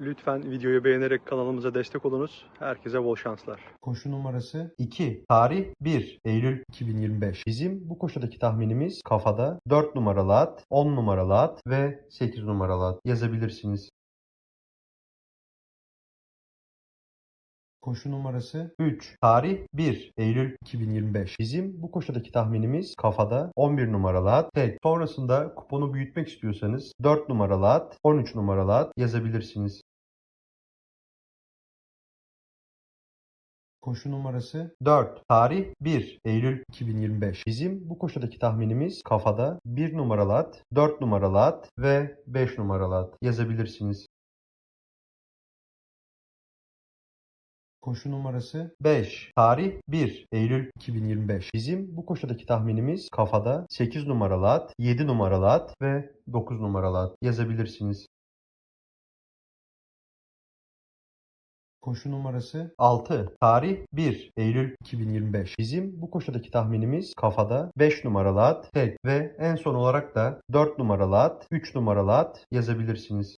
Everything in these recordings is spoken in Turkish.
Lütfen videoyu beğenerek kanalımıza destek olunuz. Herkese bol şanslar. Koşu numarası 2. Tarih 1. Eylül 2025. Bizim bu koşudaki tahminimiz kafada 4 numaralı at, 10 numaralı at ve 8 numaralı at yazabilirsiniz. Koşu numarası 3. Tarih 1. Eylül 2025. Bizim bu koşudaki tahminimiz kafada 11 numaralı at, tek. Sonrasında kuponu büyütmek istiyorsanız 4 numaralı at, 13 numaralı at yazabilirsiniz. Koşu numarası 4. Tarih 1. Eylül 2025. Bizim bu koşudaki tahminimiz kafada 1 numaralı at, 4 numaralı at ve 5 numaralı at yazabilirsiniz. Koşu numarası 5. Tarih 1. Eylül 2025. Bizim bu koşudaki tahminimiz kafada 8 numaralı at, 7 numaralı at ve 9 numaralı at yazabilirsiniz. Koşu numarası 6. Tarih 1. Eylül 2025. Bizim bu koşudaki tahminimiz kafada 5 numaralı at, tek ve en son olarak da 4 numaralı at, 3 numaralı at yazabilirsiniz.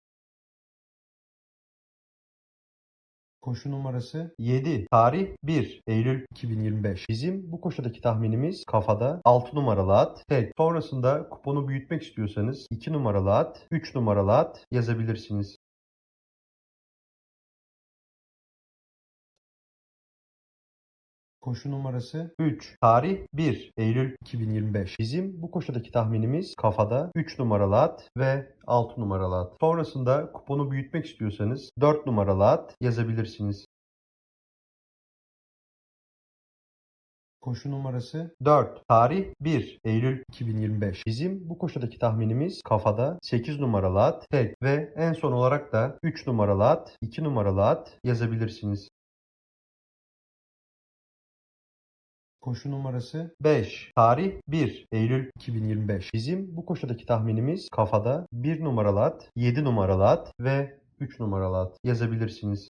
Koşu numarası 7. Tarih 1. Eylül 2025. Bizim bu koşudaki tahminimiz kafada 6 numaralı at, tek. Sonrasında kuponu büyütmek istiyorsanız 2 numaralı at, 3 numaralı at yazabilirsiniz. Koşu numarası 3. Tarih 1. Eylül 2025. Bizim bu koşudaki tahminimiz kafada 3 numaralı at ve 6 numaralı at. Sonrasında kuponu büyütmek istiyorsanız 4 numaralı at yazabilirsiniz. Koşu numarası 4. Tarih 1. Eylül 2025. Bizim bu koşudaki tahminimiz kafada 8 numaralı at, tek ve en son olarak da 3 numaralı at, 2 numaralı at yazabilirsiniz. Koşu numarası 5. Tarih 1. Eylül 2025. Bizim bu koşudaki tahminimiz kafada 1 numaralı at, 7 numaralı at ve 3 numaralı at yazabilirsiniz.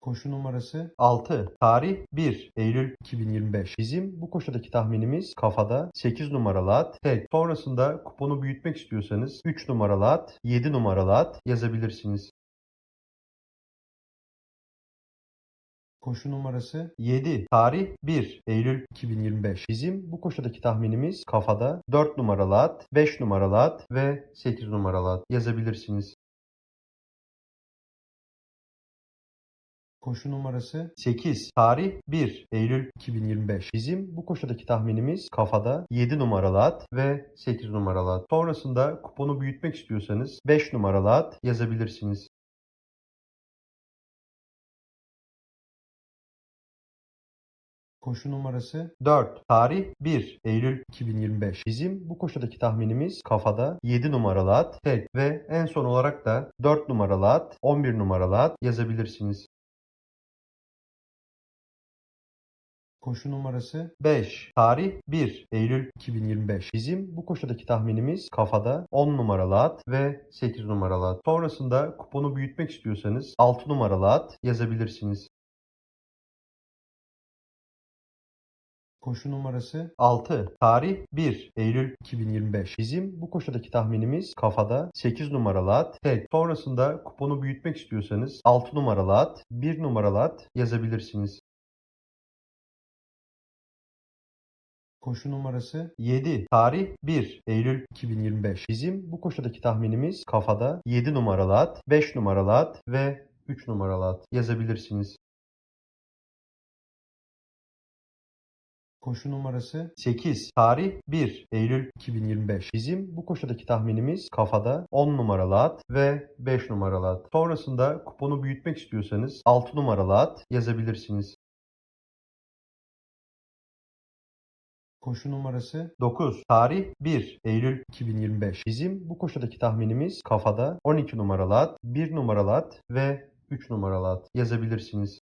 Koşu numarası 6. Tarih 1. Eylül 2025. Bizim bu koşudaki tahminimiz kafada 8 numaralı at, tek. Sonrasında kuponu büyütmek istiyorsanız 3 numaralı at, 7 numaralı at yazabilirsiniz. Koşu numarası 7. Tarih 1. Eylül 2025. Bizim bu koşudaki tahminimiz kafada 4 numaralı at, 5 numaralı at ve 8 numaralı at yazabilirsiniz. Koşu numarası 8. Tarih 1. Eylül 2025. Bizim bu koşudaki tahminimiz kafada 7 numaralı at ve 8 numaralı at. Sonrasında kuponu büyütmek istiyorsanız 5 numaralı at yazabilirsiniz. Koşu numarası 4. Tarih 1. Eylül 2025. Bizim bu koşudaki tahminimiz kafada 7 numaralı at, tek ve en son olarak da 4 numaralı at, 11 numaralı at yazabilirsiniz. Koşu numarası 5. Tarih 1. Eylül 2025. Bizim bu koşudaki tahminimiz kafada 10 numaralı at ve 8 numaralı at. Sonrasında kuponu büyütmek istiyorsanız 6 numaralı at yazabilirsiniz. Koşu numarası 6. Tarih 1. Eylül 2025. Bizim bu koşudaki tahminimiz kafada 8 numaralı at, tek. Sonrasında kuponu büyütmek istiyorsanız 6 numaralı at, 1 numaralı at yazabilirsiniz. Koşu numarası 7. Tarih 1. Eylül 2025. Bizim bu koşudaki tahminimiz kafada 7 numaralı at, 5 numaralı at ve 3 numaralı at yazabilirsiniz. Koşu numarası 8. Tarih 1. Eylül 2025. Bizim bu koşudaki tahminimiz kafada 10 numaralı at ve 5 numaralı at. Sonrasında kuponu büyütmek istiyorsanız 6 numaralı at yazabilirsiniz. Koşu numarası 9. Tarih 1. Eylül 2025. Bizim bu koşudaki tahminimiz kafada 12 numaralı at, 1 numaralı at ve 3 numaralı at yazabilirsiniz.